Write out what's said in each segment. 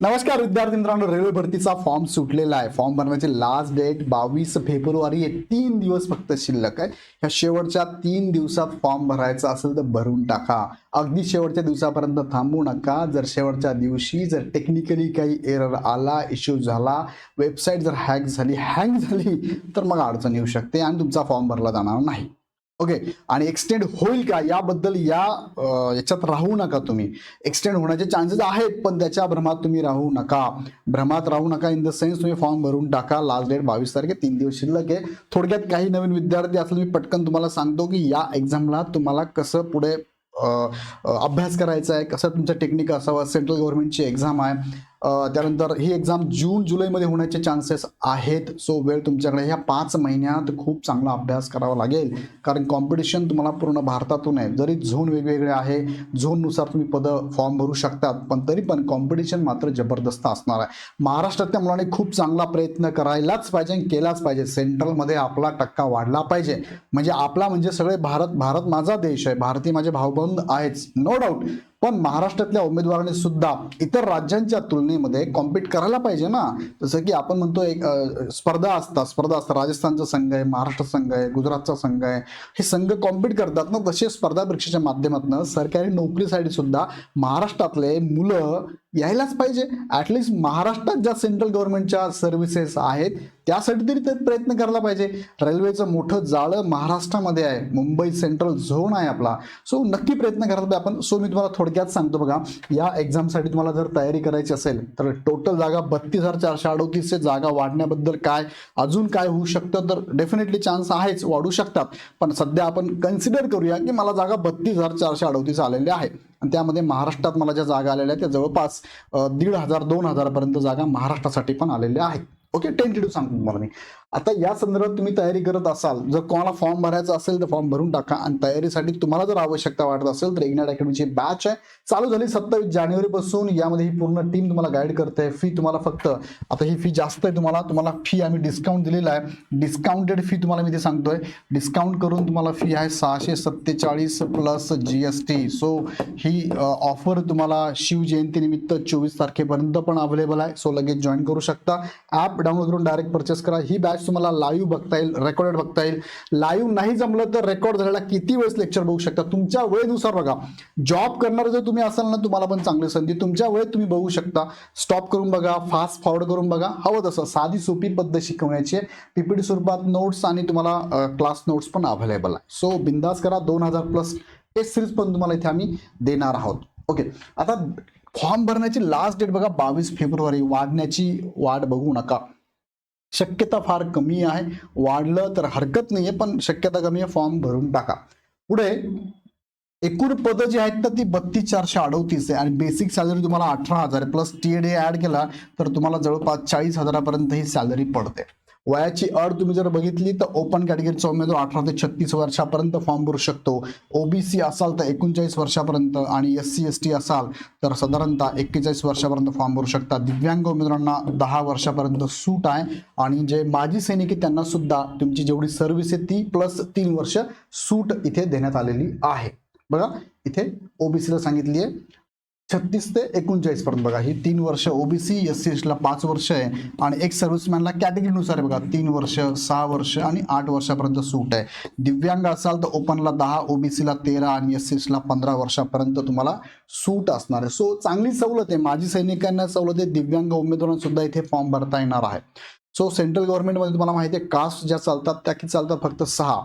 नमस्कार विद्यार्थी मित्रांनो रेल्वे भरतीचा फॉर्म सुटलेला आहे. फॉर्म भरण्याची लास्ट डेट बावीस फेब्रुवारी आहे तीन दिवस फक्त शिल्लक आहे. ह्या शेवटच्या तीन दिवसात फॉर्म भरायचा असेल तर भरून टाका. अगदी शेवटच्या दिवसापर्यंत थांबू नका. जर शेवटच्या दिवशी जर टेक्निकली काही एरर आला इश्यू झाला वेबसाईट जर हॅक झाली हँग झाली तर मग अडचण येऊ शकते आणि तुमचा फॉर्म भरला जाणार नाही. ओके आणि एक्सटेंड होईल का याबद्दल या याच्यात राहू नका तुम्ही. एक्सटेंड होण्याचे चान्सेस आहेत पण त्याच्या भ्रमात तुम्ही राहू नका. भ्रमात राहू नका इन द सेन्स तुम्ही फॉर्म भरून टाका. लास्ट डेट बावीस तारखे तीन दिवस शिल्लक आहे. थोडक्यात काही नवीन विद्यार्थी असले मी पटकन तुम्हाला सांगतो की या एक्झामला तुम्हाला कसं पुढे अभ्यास करायचा आहे कसं तुमचं टेक्निक असावं सेंट्रल गव्हर्नमेंटची एक्झाम आहे. त्यानंतर ही एक्झाम जून जुलैमध्ये होण्याचे चान्सेस आहेत. सो वेळ तुमच्याकडे ह्या पाच महिन्यात खूप चांगला अभ्यास करावा लागेल. कारण कॉम्पिटिशन तुम्हाला पूर्ण भारतातून आहे. जरी झोन वेगवेगळे आहे झोननुसार तुम्ही पदं फॉर्म भरू शकतात पण तरी पण कॉम्पिटिशन मात्र जबरदस्त असणार आहे. महाराष्ट्रातल्या मुलांनी खूप चांगला प्रयत्न करायलाच पाहिजे आणि केलाच पाहिजे. सेंट्रलमध्ये आपला टक्का वाढला पाहिजे. म्हणजे आपला म्हणजे सगळे भारत भारत माझा देश आहे. भारतीय माझे भाऊबंद आहेच नो डाऊट पण महाराष्ट्रातल्या उमेदवारांनी सुद्धा इतर राज्यांच्या तुलनेमध्ये कॉम्पीट करायला पाहिजे ना. जसं की आपण म्हणतो एक स्पर्धा असतात. स्पर्धा असतात. राजस्थानचा संघ आहे महाराष्ट्र संघ आहे गुजरातचा संघ आहे. हे संघ कॉम्पीट करतात ना. तसे स्पर्धा परीक्षेच्या माध्यमातून सरकारी नोकरीसाठी सुद्धा महाराष्ट्रातले मुलं यायलाच पाहिजे. ॲटलिस्ट महाराष्ट्रात ज्या सेंट्रल गव्हर्नमेंटच्या सर्व्हिसेस आहेत त्यासाठी तरी ते प्रयत्न करायला पाहिजे. रेल्वेचं मोठं जाळं महाराष्ट्रामध्ये आहे. मुंबई सेंट्रल झोन आहे आपला. सो नक्की प्रयत्न करायला पाहिजे. आपण सो मी तुम्हाला थोडक्यात सांगतो बघा. या एक्झामसाठी तुम्हाला जर तयारी करायची असेल तर टोटल जागा बत्तीस हजार चारशे अडोतीसशे जागा वाढण्याबद्दल काय अजून काय होऊ शकतं तर डेफिनेटली चान्स आहेच. वाढू शकतात. पण सध्या आपण कन्सिडर करूया की मला जागा बत्तीस हजार चारशे अडोतीस आलेल्या आहे. आणि त्यामध्ये महाराष्ट्रात मला ज्या जागा आलेल्या आहेत त्या जवळपास दीड हजार दोन हजारपर्यंत जागा महाराष्ट्रासाठी पण आलेल्या आहेत. ओके टेंटेटिव्ह सांगतो तुम्हाला मी. आता या संदर्भात तुम्ही तयारी करत असाल जर कोणाला फॉर्म भरायचा असेल तर फॉर्म भरून टाका. आणि तयारीसाठी तुम्हाला जर आवश्यकता वाटत असेल तर इग्नाट अकॅडमीची बॅच आहे. चालू झाली सत्तावीस जानेवारीपासून यामध्ये ही पूर्ण टीम तुम्हाला गाईड करते. फी तुम्हाला फक्त आता ही फी जास्त आहे तुम्हाला. तुम्हाला फी आम्ही डिस्काउंट दिलेला आहे. डिस्काउंटेड फी तुम्हाला मी ते सांगतोय. डिस्काउंट करून तुम्हाला फी आहे सहाशे सत्तेचाळीस plus G S T so ही ऑफर तुम्हाला शिवजयंतीनिमित्त चोवीस तारखेपर्यंत पण अवेलेबल आहे. सो लगेच जॉईन करू शकता. ॲप डाउनलोड करून डायरेक्ट परचेस करा. ही बॅच तुम्हाला लाईव्ह बघता येईल रेकॉर्डेड बघता येईल. लाईव्ह नाही जमलं तर रेकॉर्ड झालेला किती वेळेस लेक्चर बघू शकता? तुमच्या वेळेनुसार बघा. जॉब करणार जर तुम्ही असाल ना तुम्हाला पण चांगली संधी. तुमच्या वेळेत तुम्ही बघू शकता. स्टॉप करून बघा फास्ट फॉरवर्ड करून बघा. हवं तसं. साधी सोपी पद्धत शिकवण्याची पीपीटी स्वरूपात नोट्स आणि तुम्हाला क्लास नोट्स पण अव्हेलेबल आहे. सो बिंदास करा. दोन हजार प्लस टेस्ट सिरीज पण तुम्हाला इथे आम्ही देणार आहोत. ओके आता फॉर्म भरण्याची लास्ट डेट बघा बावीस फेब्रुवारी. वाढण्याची वाट बघू नका. शक्यता फार कमी आहे. वाढलं तर हरकत नाही आहे पण शक्यता कमी आहे फॉर्म भरून टाका. पुढे एकूण पदं जी आहेत ना ती बत्तीस चारशे अडवतीस आहे. आणि बेसिक सॅलरी तुम्हाला अठरा हजार plus T A D add केला तर तुम्हाला जवळपास चाळीस हजारापर्यंत ही सॅलरी पडते. वयाची अड तुम्ही जर बघितली तर ओपन कॅटेगरीचा उमेदवार अठरा ते छत्तीस वर्षापर्यंत फॉर्म भरू शकतो. ओबीसी असाल तर एकोणचाळीस वर्षापर्यंत आणि एस सी एस टी असाल तर साधारणतः एक्केचाळीस वर्षापर्यंत फॉर्म भरू शकता. दिव्यांग उमेदवारांना दहा वर्षापर्यंत सूट आहे. आणि जे माजी सैनिक आहेत त्यांना सुद्धा तुमची जेवढी सर्व्हिस आहे ती प्लस तीन वर्ष सूट इथे देण्यात आलेली आहे. बघा इथे ओबीसीला सांगितली आहे. छत्तीस ते एकोणचाळीस पर्यंत बघा. ही तीन वर्ष ओबीसी एस सी एसला पाच वर्ष आहे. आणि एक सर्व्हिसमॅनला कॅटेगरीनुसार आहे बघा. तीन वर्ष सहा वर्ष आणि आठ वर्षापर्यंत सूट आहे. दिव्यांग असाल तर ओपनला दहा ओबीसीला तेरा आणि एस सी एसला पंधरा वर्षापर्यंत तुम्हाला सूट असणार आहे. सो चांगली सवलत आहे. माजी सैनिकांना सवलत आहे. दिव्यांग उमेदवारांना सुद्धा इथे फॉर्म भरता येणार आहे. सो सेंट्रल गव्हर्नमेंटमध्ये तुम्हाला माहिती आहे कास्ट ज्या चालतात त्या किती चालतात? फक्त सहा.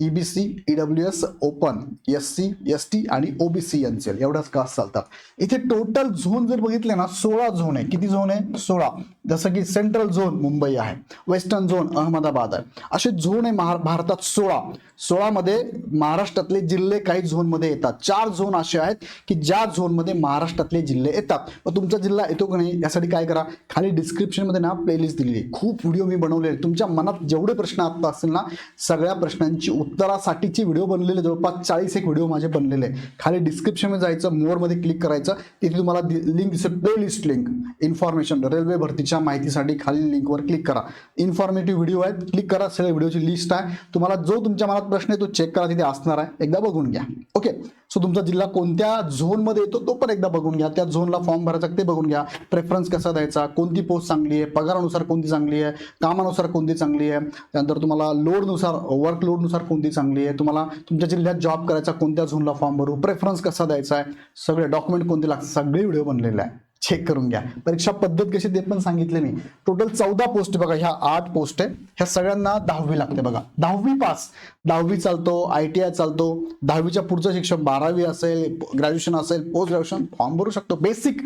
EBC EWS open S C S T आणि ओबीसी एन सी एल एवढ्याच कास्ट चालतात. इथे टोटल झोन जर बघितले ना सोळा झोन आहे. किती झोन आहे? सोळा. जसं की सेंट्रल झोन मुंबई आहे. वेस्टर्न झोन अहमदाबाद आहे. असे झोन आहे महा भारतात सोळा. सोळामध्ये महाराष्ट्रातले जिल्हे काही झोनमध्ये येतात. चार झोन असे आहेत की ज्या झोनमध्ये महाराष्ट्रातले जिल्हे येतात. मग तुमचा जिल्हा येतो का नाही? यासाठी काय करा? खाली डिस्क्रिप्शनमध्ये ना प्लेलिस्ट दिलेली आहे. खूप व्हिडिओ मी बनवलेले तुमच्या मनात जेवढे प्रश्न आत्ता असतील ना सगळ्या प्रश्नांची उत्तरासाठीचे व्हिडिओ बनलेले जवळपास चाळीस एक व्हिडिओ माझे बनलेले आहे खाली डिस्क्रिप्शनमध्ये जायचं मोरमध्ये क्लिक करायचं तिथे तुम्हाला लिंक दिसेल प्लेलिस्ट लिंक इन्फॉर्मेशन रेल्वे भरतीच्या माहितीसाठी खाली लिंकवर क्लिक करा. इन्फॉर्मेटिव्ह व्हिडिओ आहेत क्लिक करा सगळ्या व्हिडिओची लिस्ट आहे. तुम्हाला जो तुमच्या मनात प्रश्न आहे तो चेक करा तिथे असणार आहे. एकदा बघून घ्या. ओके सो तुमचा जिल्हा कोणत्या झोनमध्ये येतो तो पण एकदा बघून घ्या. त्या झोनला फॉर्म भरायचा ते बघून घ्या. प्रेफरन्स कसा द्यायचा कोणती पोस्ट चांगली आहे पगारानुसार कोणती चांगली आहे कामानुसार कोणती चांगली आहे त्यानंतर तुम्हाला लोडनुसार वर्क लोडनुसार कोणती चांगली आहे? तुम्हाला तुमच्या जिल्ह्यात जॉब करायचा कोणत्या झोनला फॉर्म भरू? प्रेफरन्स कसा द्यायचा आहे? सगळे डॉक्युमेंट कोणते लागतात? सगळे व्हिडिओ बनलेले आहे. चेक करून घ्या. परीक्षा पद्धत कशी ते पण सांगितले मी. टोटल चौदा पोस्ट बघा ह्या आठ पोस्ट आहे. ह्या सगळ्यांना दहावी लागते बघा. दहावी पास दहावी चालतो आय टी आय चालतो. दहावीच्या पुढचं शिक्षण बारावी असेल ग्रॅज्युएशन असेल पोस्ट ग्रॅज्युएशन फॉर्म भरू शकतो. बेसिक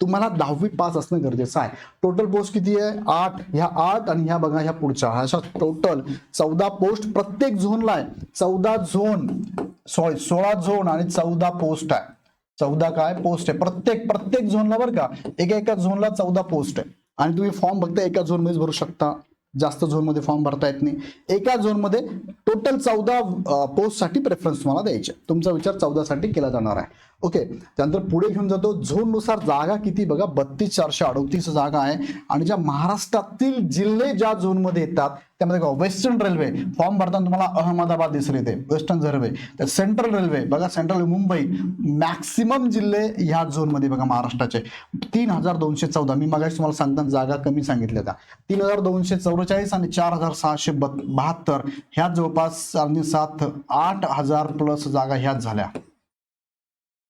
तुम्हाला दहावी पास असणं गरजेचं आहे. टोटल पोस्ट किती आहे? आठ. ह्या आठ आणि ह्या बघा ह्या पुढच्या. अशा टोटल चौदा पोस्ट प्रत्येक झोनला आहे. चौदा झोन सॉरी सोळा झोन आणि चौदा पोस्ट आहे. चौदा काय? पोस्ट आहे. प्रत्येक प्रत्येक झोनला बरं का एका एका झोनला चौदा पोस्ट आहे. आणि तुम्ही फॉर्म फक्त एका झोनमध्येच भरू शकता. जास्त झोनमध्ये फॉर्म भरता येत नाही. एका झोनमध्ये टोटल चौदा पोस्टसाठी प्रेफरन्स तुम्हाला द्यायचे. तुमचा विचार चौदासाठी केला जाणार आहे. ओके त्यानंतर पुढे घेऊन जातो झोननुसार जागा किती? बघा बत्तीस चारशे अडोतीस जागा आहे. आणि ज्या महाराष्ट्रातील जिल्हे ज्या झोनमध्ये येतात त्यामध्ये बघा वेस्टर्न रेल्वे फॉर्म भरताना तुम्हाला अहमदाबाद दिसले येते वेस्टर्न रेल्वे तर सेंट्रल रेल्वे बघा सेंट्रल मुंबई मॅक्सिमम जिल्हे ह्या झोनमध्ये बघा महाराष्ट्राचे. तीन हजार दोनशे चौदा. मी मगाशी तुम्हाला सांगताना जागा कमी सांगितल्या होत्या तीन हजार दोनशे चौवेचाळीस आणि चार हजार सहाशे बत बहात्तर ह्या जवळपास आणि सात आठ हजार प्लस जागा ह्याच झाल्या.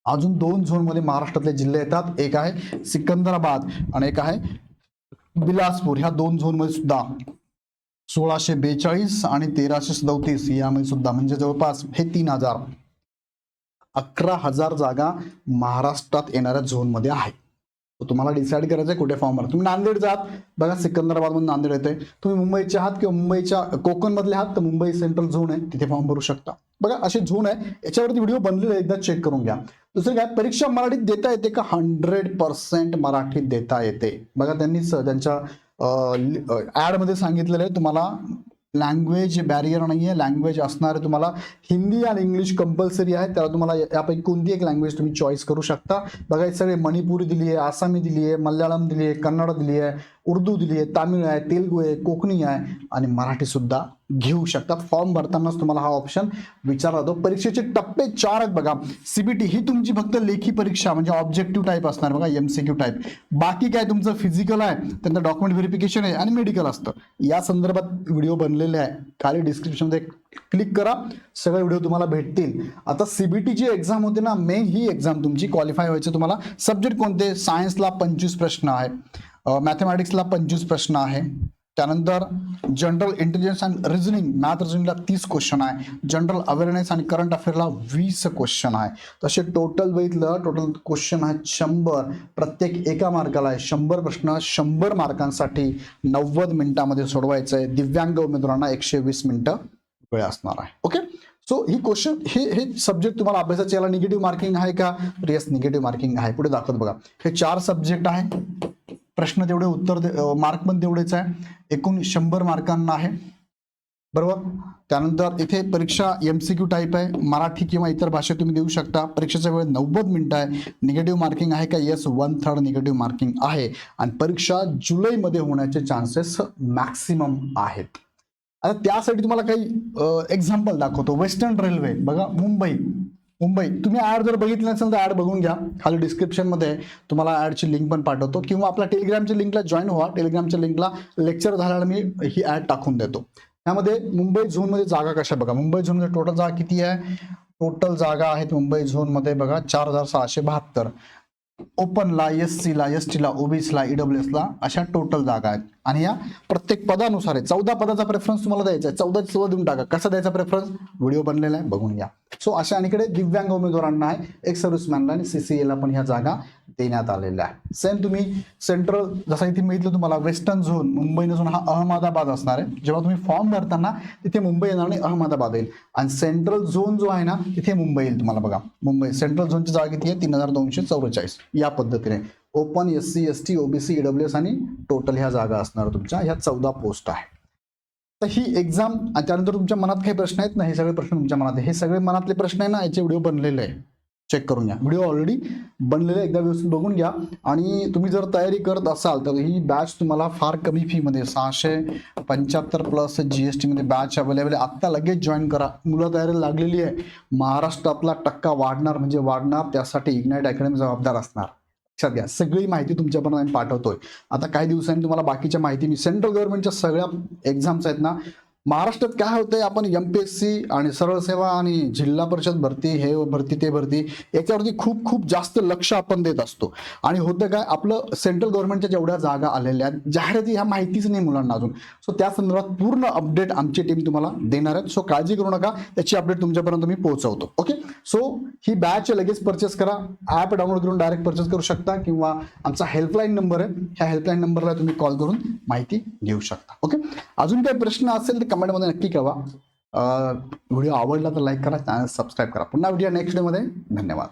अजून दोन झोनमध्ये महाराष्ट्रातले जिल्हे येतात. एक आहे सिकंदराबाद आणि एक आहे बिलासपूर. ह्या दोन झोनमध्ये सुद्धा सोळाशे बेचाळीस आणि तेराशे सदोतीस यामध्ये सुद्धा म्हणजे जवळपास हे तीन हजार अकरा हजार जागा महाराष्ट्रात येणाऱ्या झोनमध्ये आहे. तुम्हाला डिसाईड करायचं आहे कुठे फॉर्म भरा तुम्ही नांदेड जात. बघा सिकंदराबादमधून नांदेड येते तुम्ही मुंबईचे आहात किंवा मुंबईच्या कोकणमधले आहात तर मुंबई सेंट्रल झोन आहे. तिथे फॉर्म भरू शकता. बघा असे झोन आहे. याच्यावरती व्हिडिओ बनलेले एकदा चेक करून घ्या. दुसरं काय? परीक्षा मराठीत देता येते का? हंड्रेड पर्सेंट मराठीत देता येते. बघा त्यांनीच त्यांच्या ॲडमध्ये सांगितलेलं आहे तुम्हाला लँग्वेज बॅरियर नाही आहे लँग्वेज असणार आहे तुम्हाला. हिंदी आणि इंग्लिश कंपल्सरी आहे त्याला तुम्हाला यापैकी कोणती एक लँग्वेज तुम्ही चॉईस करू शकता. बघा सगळे मणिपुरी दिली आहे आसामी दिली आहे मल्याळम दिली आहे कन्नड दिली आहे उर्दू दिली आहे तामिळ आहे तेलगू आहे कोकणी आहे आणि मराठी सुद्धा घेऊ शकता फॉर्म भरतानाच तुम्हाला हा ऑप्शन विचारला जातो. परीक्षेचे टप्पे चार आहेत बघा. सीबीटी ही तुमची फक्त लेखी परीक्षा म्हणजे ऑब्जेक्टिव्ह टाईप असणार बघा एमसीक्यू टाईप बाकी काय तुमचं फिजिकल आहे त्यांचं डॉक्युमेंट व्हेरिफिकेशन आहे आणि मेडिकल असतं. या संदर्भात व्हिडिओ बनलेले आहे. खाली डिस्क्रिप्शनमध्ये क्लिक करा. सगळे व्हिडिओ तुम्हाला भेटतील. आता सीबीटी जी एक्झाम होते ना मेन ही एक्झाम तुमची क्वालिफाय व्हायची तुम्हाला. सब्जेक्ट कोणते? सायन्सला पंचवीस प्रश्न आहे. मॅथमॅटिक्सला पंचवीस प्रश्न आहे. त्यानंतर general intelligence and reasoning math रिझनिंगला तीस क्वेश्चन आहे. जनरल अवेअरनेस आणि करंट अफेअरला वीस क्वेश्चन आहे. तसे टोटल बघितलं टोटल क्वेश्चन आहे शंभर. प्रत्येक एका मार्काला आहे शंभर प्रश्न. शंभर मार्कांसाठी नव्वद मिनिटामध्ये सोडवायचं आहे. दिव्यांग उमेदवारांना एकशे वीस मिनिटं वेळ असणार आहे. ओके सो ही क्वेश्चन हे हे सब्जेक्ट तुम्हाला अभ्यासाचे याला निगेटिव्ह मार्किंग आहे का? तर येस निगेटिव्ह मार्किंग आहे. पुढे दाखवत बघा. हे चार सब्जेक्ट आहे. प्रश्न तेवढे उत्तर मार्क पण तेवढेच आहे. एकूण शंभर मार्कांना आहे. बरोबर? त्यानंतर इथे परीक्षा एम सी क्यू टाईप आहे. मराठी किंवा इतर भाषेत तुम्ही देऊ शकता. परीक्षेचा वेळ नव्वद मिनटं आहे. निगेटिव्ह मार्किंग आहे का? Yes one third negative marking आहे. आणि परीक्षा जुलैमध्ये होण्याचे चान्सेस मॅक्सिमम आहेत. आता त्यासाठी तुम्हाला काही एक्झाम्पल दाखवतो. वेस्टर्न रेल्वे बघा मुंबई. मुंबई. तुम्ही ॲड जर बघितलं नसेल तर ॲड बघून घ्या. खाली डिस्क्रिप्शनमध्ये तुम्हाला ॲडची लिंक पण पाठवतो. किंवा आपल्या टेलिग्रामच्या लिंकला जॉईन व्हा. टेलिग्रामच्या लिंकला लेक्चर झाल्याला मी ही ॲड टाकून देतो. त्यामध्ये मुंबई झोनमध्ये जागा कशा बघा. मुंबई झोनमध्ये टोटल जागा किती आहे? टोटल जागा आहेत मुंबई झोनमध्ये बघा चार हजार सहाशे बहात्तर. ओपनला एस सीला एस टीला ओबीसीला ईडब्ल्यू एसला अशा टोटल जागा आहेत. आणि या प्रत्येक पदानुसार आहे. चौदा पदाचा प्रेफरन्स तुम्हाला द्यायचा आहे. चौदा चौदा देऊन टाका. कसा द्यायचा प्रेफरन्स व्हिडिओ बनलेला आहे. बघून घ्या. सो अशा अलीकडे दिव्यांग उमेदवारांना आहे. एक सर्व्हिसमॅनला आणि सी सी एला पण ह्या जागा देण्यात आलेल्या आहे. सेम तुम्ही सेंट्रल जसं इथे मिळतलं तुम्हाला वेस्टर्न झोन मुंबई झोन हा अहमदाबाद असणार आहे. जेव्हा तुम्ही फॉर्म भरताना तिथे मुंबई येणार आणि अहमदाबाद येईल. आणि सेंट्रल झोन जो आहे ना तिथे मुंबई येईल तुम्हाला बघा. मुंबई सेंट्रल झोनची जागा किती आहे? तीन हजार दोनशे चौवेचाळीस. या पद्धतीने. Open S C S T OBC EWS आणि टोटल ह्या जागा असणार तुमच्या. ह्या चौदा पोस्ट आहे. तर ही एक्झाम त्यानंतर तुमच्या मनात काही प्रश्न आहेत ना? हे सगळे प्रश्न तुमच्या मनात आहे हे सगळे मनातले प्रश्न आहे ना? याचे व्हिडिओ बनलेले आहे. चेक करून घ्या. व्हिडिओ ऑलरेडी बनलेले एकदा व्यवस्थित बघून घ्या. आणि तुम्ही जर तयारी करत असाल तर ही बॅच तुम्हाला फार कमी फीमध्ये सहाशे पंच्याहत्तर प्लस जी एस टीमध्ये बॅच अवेलेबल आहे. आत्ता लगेच जॉईन करा. मुलं तयारी लागलेली आहे. महाराष्ट्रातला टक्का वाढणार म्हणजे वाढणार. त्यासाठी इग्नाईट अकॅडमी जबाबदार असणार. लक्षात घ्या. सगळी माहिती तुमच्यापर्यंत आम्ही पाठवतोय. आता काही दिवसांनी तुम्हाला बाकीच्या माहिती मी सेंट्रल गव्हर्नमेंटच्या सगळ्या एक्झाम्स आहेत ना महाराष्ट्रात काय होतंय? आपण एम पी एस सी आणि सरळ सेवा आणि जिल्हा परिषद भरती हे भरती ते भरती याच्यावरती खूप खूप जास्त लक्ष आपण देत असतो. आणि होतं काय? आपलं सेंट्रल गव्हर्नमेंटच्या जेवढ्या जागा आलेल्या आहेत जाहिराती ह्या माहितीच नाही मुलांना अजून. सो त्या संदर्भात पूर्ण अपडेट आमची टीम तुम्हाला देणार आहे सो काळजी करू नका. त्याची अपडेट तुमच्यापर्यंत मी पोहोचवतो. ओके सो ही बॅच लगेच परचेस करा. ॲप डाउनलोड करून डायरेक्ट परचेस करू शकता किंवा आमचा हेल्पलाईन नंबर आहे. ह्या हेल्पलाईन नंबरला तुम्ही कॉल करून माहिती घेऊ शकता. ओके अजून काही प्रश्न असेल तर कमेंटमध्ये नक्की कळवा. व्हिडिओ आवडला तर लाईक करा चॅनल सबस्क्राईब करा. पुन्हा व्हिडिओ नेक्स्ट डेमध्ये धन्यवाद.